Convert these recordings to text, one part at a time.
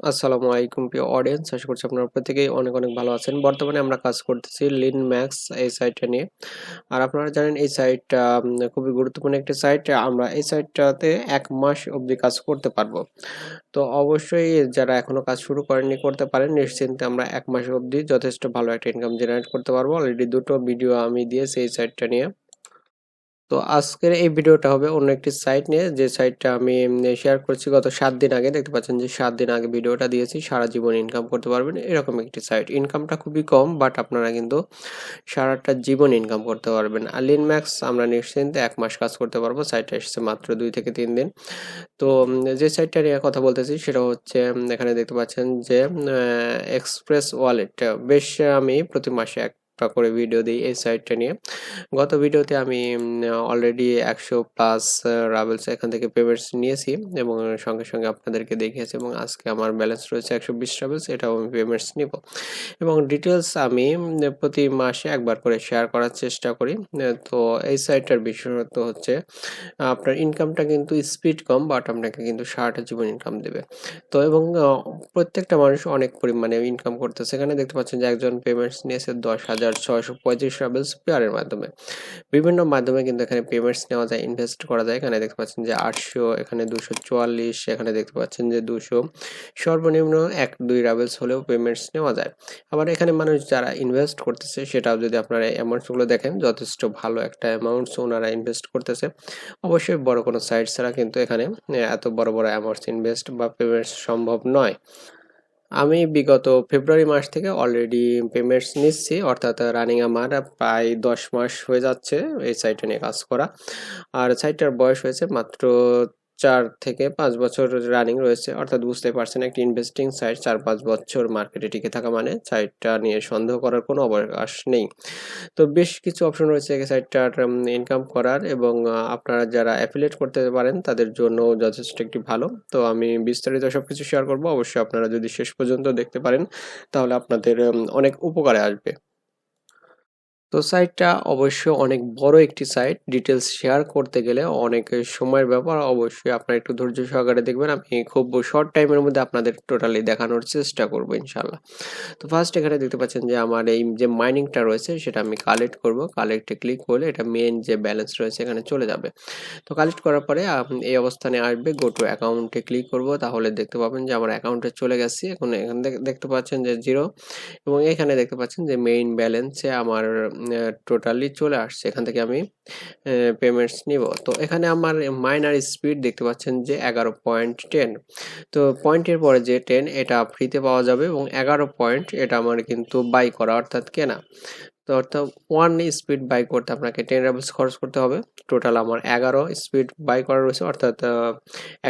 আসসালামু আলাইকুম প্রিয় অডিয়েন্স আশা করছি আপনারা প্রত্যেকেই অনেক অনেক ভালো আছেন। বর্তমানে আমরা কাজ করতেছি লিন ম্যাক্স এই সাইটটা নিয়ে। আর আপনারা জানেন এই সাইটটা খুবই গুরুত্বপূর্ণ একটি সাইট আমরা এই সাইটটাতে এক মাস অবধি কাজ করতে পারব। তো অবশ্যই যারা এখনও কাজ শুরু করেননি, করতে পারেন। নিশ্চিন্তে আমরা এক মাস অবধি যথেষ্ট ভালো একটা ইনকাম জেনারেট করতে পারব। অলরেডি দুটো ভিডিও আমি দিয়েছি এই সাইটটা নিয়ে। তো আজকের এই ভিডিওটা হবে অন্য একটি সাইট নিয়ে। যে সাইটটা আমি শেয়ার করছি গত সাত দিন আগে। দেখতে পাচ্ছেন যে সাত দিন আগে ভিডিওটা দিয়েছি। সারা জীবন ইনকাম করতে পারবেন। এরকম একটি সাইট ইনকামটা খুবই কম বাট আপনারা কিন্তু সারাটা জীবন ইনকাম করতে পারবেন। আর লিনম্যাক্স আমরা নিশ্চিন্তে এক মাস কাজ করতে পারব। সাইটটা এসেছে মাত্র দুই থেকে তিন দিন। তো যে সাইটটা নিয়ে কথা বলতেছি সেটা হচ্ছে এখানে দেখতে পাচ্ছেন যে এক্সপ্রেস ওয়ালেট বেশ আমি প্রতি মাসে এক করে ভিডিও দিই এই সাইটটা নিয়ে। গত ভিডিওতে আমি অলরেডি একশো প্লাস রাভেলস এখান থেকে পেমেন্টস নিয়েছি এবং সঙ্গে সঙ্গে আপনাদেরকে দেখিয়েছি এবং আজকে আমার ব্যালেন্স রয়েছে একশো বিশ রাভেলস এটাও আমি পেমেন্টস নিব। এবং ডিটেলস আমি প্রতি মাসে একবার করে শেয়ার করার চেষ্টা করি। তো এই সাইটটার বিশেষত্ব হচ্ছে আপনার ইনকামটা কিন্তু স্পিড কম বাট আপনাকে কিন্তু সারাটা জীবন ইনকাম দেবে। তো এবং প্রত্যেকটা মানুষ অনেক পরিমাণে ইনকাম করতেছে। এখানে দেখতে পাচ্ছেন যে একজন পেমেন্টস নিয়েছে দশ হাজার হাজার ছয়শো পঁয়ত্রিশ রাবেলস পেয়ারের মাধ্যমে। বিভিন্ন মাধ্যমে কিন্তু এখানে পেমেন্টস নেওয়া যায় ইনভেস্ট করা যায়। এখানে দেখতে পাচ্ছেন যে আটশো, এখানে দুশো চুয়াল্লিশ, এখানে দেখতে পাচ্ছেন যে দুশো। সর্বনিম্ন এক দুই রাবেলস হলেও পেমেন্টস নেওয়া যায়। আবার এখানে মানুষ যারা ইনভেস্ট করতেছে, সেটাও যদি আপনারা অ্যামাউন্টসগুলো দেখেন, যথেষ্ট ভালো একটা অ্যামাউন্টস ওনারা ইনভেস্ট করতেছে। অবশ্যই বড় কোনো সাইট ছাড়া কিন্তু এখানে এত বড় বড় অ্যামাউন্টস ইনভেস্ট বা পেমেন্টস সম্ভব নয়। আমি বিগত ফেব্রুয়ারি মাস থেকে অলরেডি পেমেন্টস নিচ্ছি, অর্থাৎ রানিং আমার প্রায় দশ মাস হয়ে যাচ্ছে এই সাইটে নিয়ে কাজ করা। আর সাইটটার বয়স হয়েছে মাত্র চার থেকে পাঁচ বছর রানিং রয়েছে। অর্থাৎ বুঝতে পারছেন একটি ইনভেস্টিং সাইট চার পাঁচ বছর মার্কেটে টিকে থাকা মানে সাইটটা নিয়ে সন্দেহ করার কোনো অবকাশ নেই। তো বেশ কিছু অপশন রয়েছে এই সাইটটার ইনকাম করার এবং আপনারা যারা অ্যাফিলিয়েট করতে পারেন তাদের জন্য যথেষ্ট একটি ভালো। তো আমি বিস্তারিত সব কিছু শেয়ার করব। অবশ্যই আপনারা যদি শেষ পর্যন্ত দেখতে পারেন তাহলে আপনাদের অনেক উপকারে আসবে। তো সাইটটা অবশ্যই অনেক বড় একটি সাইট ডিটেলস শেয়ার করতে গেলে অনেক সময়ের ব্যাপার। অবশ্যই আপনারা একটু ধৈর্য সহকারে দেখবেন। আমি খুব শর্ট টাইমের মধ্যে আপনাদের টোটালি দেখানোর চেষ্টা করব ইনশাল্লাহ তো ফার্স্ট এখানে দেখতে পাচ্ছেন যে আমার এই যে মাইনিংটা রয়েছে, সেটা আমি কালেক্ট করব। কালেক্টে ক্লিক করলে এটা মেন যে ব্যালেন্স রয়েছে, এখানে চলে যাবে। তো কালেক্ট করার পরে এই অবস্থানে আসবে। গো টু অ্যাকাউন্টে ক্লিক করব। তাহলে দেখতে পাবেন যে আমার অ্যাকাউন্টে চলে গেছি। এখন এখানে দেখতে পাচ্ছেন যে জিরো এবং এখানে দেখতে পাচ্ছেন যে মেইন ব্যালেন্সে আমার টোটালি চলে আসছে। এখান থেকে আমি পেমেন্টস নিব। তো এখানে আমার মাইনার স্পিড দেখতে পাচ্ছেন যে এগারো পয়েন্ট টেন তো পয়েন্টের পরে যে টেন এটা ফ্রিতে পাওয়া যাবে এবং এগারো পয়েন্ট এটা আমার কিন্তু বাই করা অর্থাৎ কেনা। তো অর্থাৎ ওয়ান স্পিড বাই করতে আপনাকে টেন রাবেলস খরচ করতে হবে। টোটাল আমার এগারো স্পিড বাই করা রয়েছে, অর্থাৎ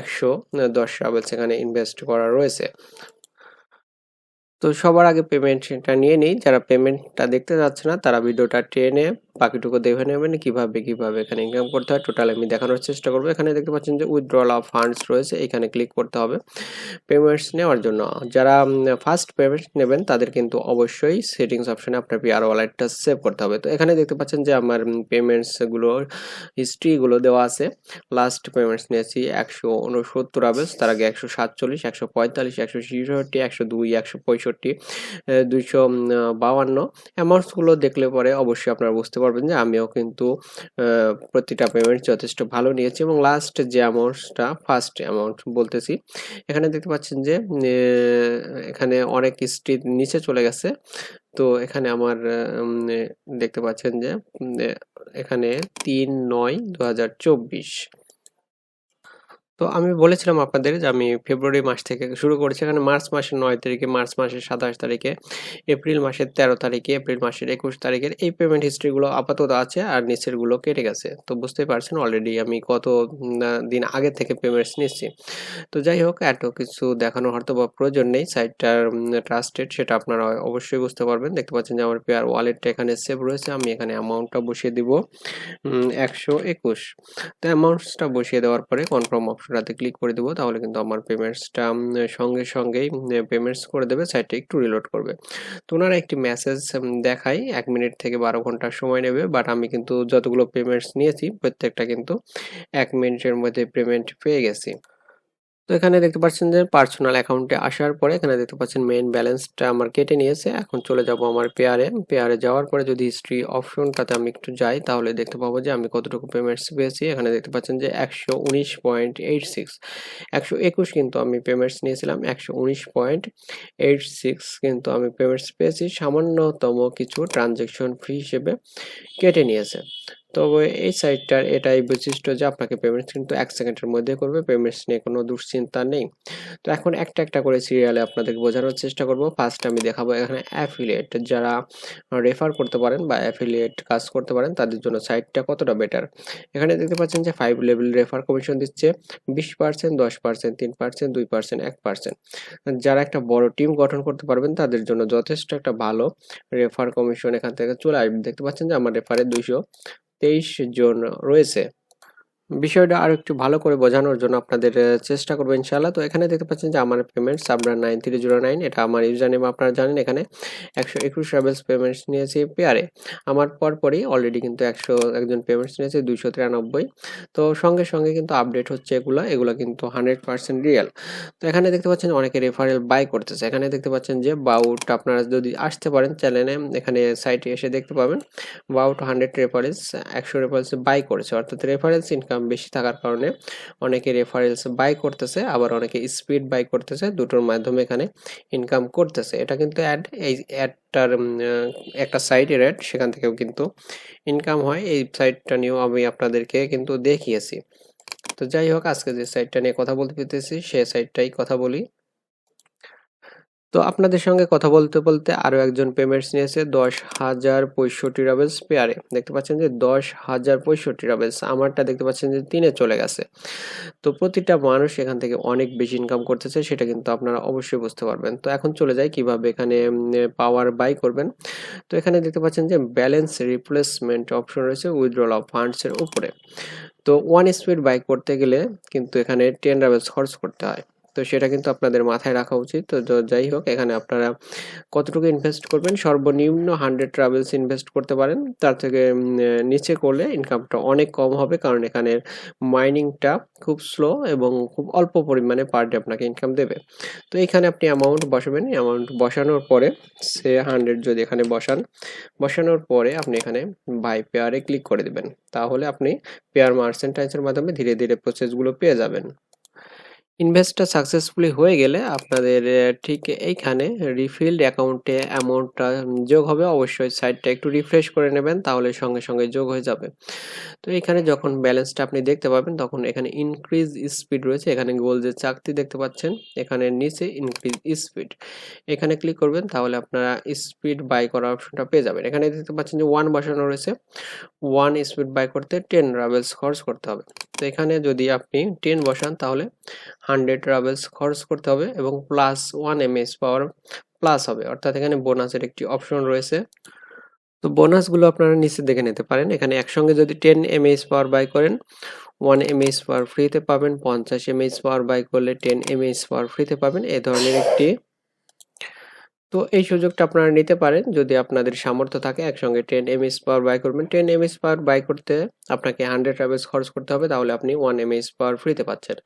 একশো দশ রাবেলস এখানে ইনভেস্ট করা রয়েছে। তো সবার আগে পেমেন্টটা নিয়ে নিই। যারা পেমেন্টটা দেখতে যাচ্ছে না, তারা ভিডিওটা টেনে বাকিটুকু দেখে নেবেন কীভাবে কীভাবে এখানে ইনকাম করতে হয়। টোটাল আমি দেখানোর চেষ্টা করব। এখানে দেখতে পাচ্ছেন যে উইথড্রল অফ ফান্ডস রয়েছে, এখানে ক্লিক করতে হবে পেমেন্টস নেওয়ার জন্য। যারা ফার্স্ট পেমেন্ট নেবেন, তাদের কিন্তু অবশ্যই সেটিংস অপশানে আপনার পিআর ওয়ালেটটা সেভ করতে হবে। তো এখানে দেখতে পাচ্ছেন যে আমার পেমেন্টসগুলো হিস্ট্রিগুলো দেওয়া আছে। লাস্ট পেমেন্টস নিয়েছি একশো উনসত্তর আবেস তার আগে একশো সাতচল্লিশ, একশো পঁয়তাল্লিশ, একশো ছেষট্টি, একশো দুই, একশো পঁয়ষট্টি দুইশো বাউান্ন অ্যামাউন্টসগুলো দেখলে পরে অবশ্যই আপনারা বুঝতে পারবেন যে আমিও কিন্তু প্রতিটা পেমেন্ট যথেষ্ট ভালো নিয়েছি এবং লাস্ট যে অ্যামাউন্টটা ফার্স্ট অ্যামাউন্ট বলতেছি, এখানে দেখতে পাচ্ছেন যে এখানে অনেক স্ট্রিট নিচে চলে গেছে। তো এখানে আমার দেখতে পাচ্ছেন যে এখানে তিন নয় দু তো আমি বলেছিলাম আপনাদের যে আমি ফেব্রুয়ারি মাস থেকে শুরু করেছি, এখানে মার্চ মাসের নয় তারিখে, মার্চ মাসের সাতাশ তারিখে, এপ্রিল মাসের তেরো তারিখে, এপ্রিল মাসের একুশ তারিখের এই পেমেন্ট হিস্ট্রিগুলো আপাতত আছে আর নিচেরগুলো কেটে গেছে। তো বুঝতেই পারছেন অলরেডি আমি কত দিন আগে থেকে পেমেন্টস নিচ্ছি। তো যাই হোক, এত কিছু দেখানো হয়তো বা প্রয়োজন নেই। সাইটটার ট্রাস্টেড সেটা আপনারা অবশ্যই বুঝতে পারবেন। দেখতে পাচ্ছেন যে আমার পেয়ার ওয়ালেটটা এখানে সেভ রয়েছে। আমি এখানে অ্যামাউন্টটা বসিয়ে দিব একশো একুশ। তো অ্যামাউন্টসটা বসিয়ে দেওয়ার পরে কনফার্ম অপশন অপশনটাতে ক্লিক করে দেবো, তাহলে কিন্তু আমার পেমেন্টসটা সঙ্গে সঙ্গেই পেমেন্টস করে দেবে সাইটটা একটু রিলোড করবে। তো ওনারা একটি মেসেজ দেখাই এক মিনিট থেকে বারো ঘণ্টা সময় নেবে বাট আমি কিন্তু যতগুলো পেমেন্টস নিয়েছি, প্রত্যেকটা কিন্তু এক মিনিটের মধ্যে পেমেন্ট পেয়ে গেছি। তো এখানে দেখতে পাচ্ছেন যে পার্সোনাল অ্যাকাউন্টে আসার পরে এখানে দেখতে পাচ্ছেন মেইন ব্যালেন্সটা আমার কেটে নিয়েছে। এখন চলে যাব আমার পেয়ারে পেয়ারে যাওয়ার পরে যদি হিস্ট্রি অপশনটাতে আমি একটু যাই, তাহলে দেখতে পাবো যে আমি কতটুকু পেমেন্টস পেয়েছি। এখানে দেখতে পাচ্ছেন যে একশো উনিশ পয়েন্ট এইট সিক্স। একশো একুশ কিন্তু আমি পেমেন্টস নিয়েছিলাম, একশো উনিশ পয়েন্ট এইট সিক্স কিন্তু আমি পেমেন্টস পেয়েছি। সামান্যতম কিছু ট্রানজেকশন ফি হিসেবে কেটে নিয়েছে। তবে এই সাইটটার এটাই বৈশিষ্ট্য যে আপনাকে পেমেন্টস কিন্তু এক সেকেন্ডের মধ্যে করবে পেমেন্টস নিয়ে কোনো দুশ্চিন্তা নেই। তো এখন একটা একটা করে সিরিয়ালে আপনাদেরকে বোঝানোর চেষ্টা করব। ফার্স্ট আমি দেখাবো এখানে অ্যাফিলিয়েট যারা রেফার করতে পারেন বা অ্যাফিলিয়েট কাজ করতে পারেন, তাদের জন্য সাইটটা কতটা বেটার এখানে দেখতে পাচ্ছেন যে ফাইভ লেভেল রেফার কমিশন দিচ্ছে। বিশ পার্সেন্ট দশ পার্সেন্ট তিন পার্সেন্ট দুই পার্সেন্ট এক পার্সেন্ট যারা একটা বড় টিম গঠন করতে পারবেন, তাদের জন্য যথেষ্ট একটা ভালো রেফার কমিশন এখান থেকে চলে আসবে। দেখতে পাচ্ছেন যে আমার রেফারে দুইশো। তেইশ জন রয়েছে। বিষয়টা আরও একটু ভালো করে বোঝানোর জন্য আপনাদের চেষ্টা করব ইনশাল্লাহ তো এখানে দেখতে পাচ্ছেন যে আমার পেমেন্ট সাবরা নাইন থ্রি জিরো নাইন এটা আমার ইউজার নেম আপনারা জানেন, এখানে একশো একুশ ট্রাভেলস পেমেন্টস নিয়েছি পেয়ারে আমার পরপরই অলরেডি কিন্তু একশো একজন পেমেন্টস নিয়েছে, দুইশো তিরানব্বই। তো সঙ্গে সঙ্গে কিন্তু আপডেট হচ্ছে এগুলো এগুলো কিন্তু হান্ড্রেড পার্সেন্ট রিয়েল তো এখানে দেখতে পাচ্ছেন অনেকে রেফারেল বাই করতেছে। এখানে দেখতে পাচ্ছেন যে বাউট আপনারা যদি আসতে পারেন চ্যানেলে এখানে সাইটে এসে দেখতে পাবেন বাউট হান্ড্রেড রেফারেন্স একশো রেফারেন্স বাই করেছে। অর্থাৎ রেফারেন্স ইনকাম বেশি থাকার কারণে অনেকে রেফারেলস বাই করতেছে, আবার অনেকে স্পিড বাই করতেছে, দুটোর মাধ্যমে এখানে ইনকাম করতেছে। এটা কিন্তু অ্যাড এই অ্যাডটার একটা সাইটের অ্যাড সেখান থেকেও কিন্তু ইনকাম হয়। এই সাইটটা নিয়েও আমি আপনাদেরকে কিন্তু দেখিয়েছি। তো যাই হোক, আজকে যে সাইটটা নিয়ে কথা বলতে পেতেছি সে সাইটটাই কথা বলি। তো আপনাদের সঙ্গে কথা বলতে বলতে আরও একজন পেমেন্টস নিয়েছে, দশ হাজার পঁয়ষট্টি রাবেলস পেয়ারে দেখতে পাচ্ছেন যে দশ হাজার পঁয়ষট্টি রাবেলস আমারটা দেখতে পাচ্ছেন যে তিনে চলে গেছে। তো প্রতিটা মানুষ এখান থেকে অনেক বেশি ইনকাম করতেছে, সেটা কিন্তু আপনারা অবশ্যই বুঝতে পারবেন। তো এখন চলে যায় কীভাবে এখানে পাওয়ার বাই করবেন। তো এখানে দেখতে পাচ্ছেন যে ব্যালেন্স রিপ্লেসমেন্ট অপশন রয়েছে উইথড্রল অফ ফান্ডসের উপরে। তো ওয়ান স্পিড বাই করতে গেলে কিন্তু এখানে টেন রাবেলস খরচ করতে হয়। তো সেটা কিন্তু আপনাদের মাথায় রাখা উচিত। তো যাই হোক, এখানে আপনারা কতটুকু ইনভেস্ট করবেন? সর্বনিম্ন হান্ড্রেড ট্রাভেলস ইনভেস্ট করতে পারেন। তার থেকে নিচে করলে ইনকামটা অনেক কম হবে, কারণ এখানে মাইনিংটা খুব স্লো এবং খুব অল্প পরিমাণে পার ডে আপনাকে ইনকাম দেবে। তো এখানে আপনি অ্যামাউন্ট বসাবেন। অ্যামাউন্ট বসানোর পরে সে হান্ড্রেড যদি এখানে বসান, বসানোর পরে আপনি এখানে বাই পেয়ারে ক্লিক করে দেবেন। তাহলে আপনি পেয়ার মার্চেন্টাইজের মাধ্যমে ধীরে ধীরে প্রসেসগুলো পেয়ে যাবেন। ইনভেস্টটা সাকসেসফুলি হয়ে গেলে আপনাদের ঠিক এইখানে রিফিল্ড অ্যাকাউন্টে অ্যামাউন্টটা যোগ হবে। অবশ্যই সাইটটা একটু রিফ্রেশ করে নেবেন, তাহলে সঙ্গে সঙ্গে যোগ হয়ে যাবে। তো এখানে যখন ব্যালেন্সটা আপনি দেখতে পাবেন, তখন এখানে ইনক্রিজ স্পিড রয়েছে। এখানে গোল যে চাকতি দেখতে পাচ্ছেন, এখানে নিচে ইনক্রিজ স্পিড এখানে ক্লিক করবেন, তাহলে আপনারা স্পিড বাই করার অপশনটা পেয়ে যাবেন। এখানে দেখতে পাচ্ছেন যে ওয়ান বসানো রয়েছে। ওয়ান স্পিড বাই করতে টেন রাবেলস খরচ করতে হবে। তো এখানে যদি আপনি টেন বসান, তাহলে হান্ড্রেড রাবেলস খরচ করতে হবে এবং plus one MS power plus হবে। অর্থাৎ এখানে বোনাসের একটি অপশন রয়েছে। তো বোনাসগুলো আপনারা নিচে দেখে নিতে পারেন। এখানে একসঙ্গে যদি টেন এমএস পাওয়ার বাই করেন ওয়ান এমএস পাওয়ার ফ্রিতে পাবেন, পঞ্চাশ এমএস পাওয়ার বাই করলে টেন এমএস পাওয়ার ফ্রিতে পাবেন। এ ধরনের একটি তো এই সুযোগটা আপনারা নিতে পারেন যদি আপনাদের সামর্থ্য থাকে একসঙ্গে টেন এমএস পাওয়ার বাই করবেন। টেন এমএস পাওয়ার বাই করতে আপনাকে হান্ড্রেড ট্রাভেলস খরচ করতে হবে, তাহলে আপনি ওয়ান এমএস পাওয়ার ফ্রিতে পাচ্ছেন।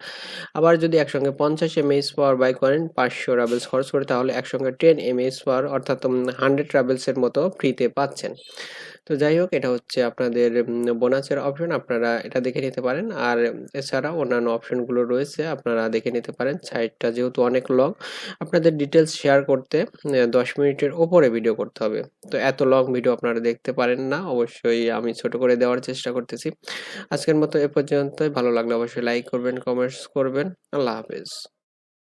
আবার যদি একসঙ্গে পঞ্চাশ এমএস পাওয়ার বাই করেন, পাঁচশো ট্রাভেলস খরচ করে, তাহলে একসঙ্গে টেন এমএস পাওয়ার অর্থাৎ হান্ড্রেড ট্রাভেলসের মতো ফ্রিতে পাচ্ছেন। তো যাই হোক, এটা হচ্ছে আপনাদের বোনাসের অপশন আপনারা এটা দেখে নিতে পারেন। আর এছাড়া অন্যান্য অপশনগুলো রয়েছে, আপনারা দেখে নিতে পারেন। সাইটটা যেহেতু অনেক লং আপনাদের ডিটেলস শেয়ার করতে দশ মিনিটের ওপরে ভিডিও করতে হবে। তো এত লং ভিডিও আপনারা দেখতে পারেন না, অবশ্যই আমি ছোট করে দেওয়ার চেষ্টা করতেছি। আজকের মতো এ পর্যন্তই, ভালো লাগলে অবশ্যই লাইক করবেন কমেন্টস করবেন। আল্লাহ হাফেজ।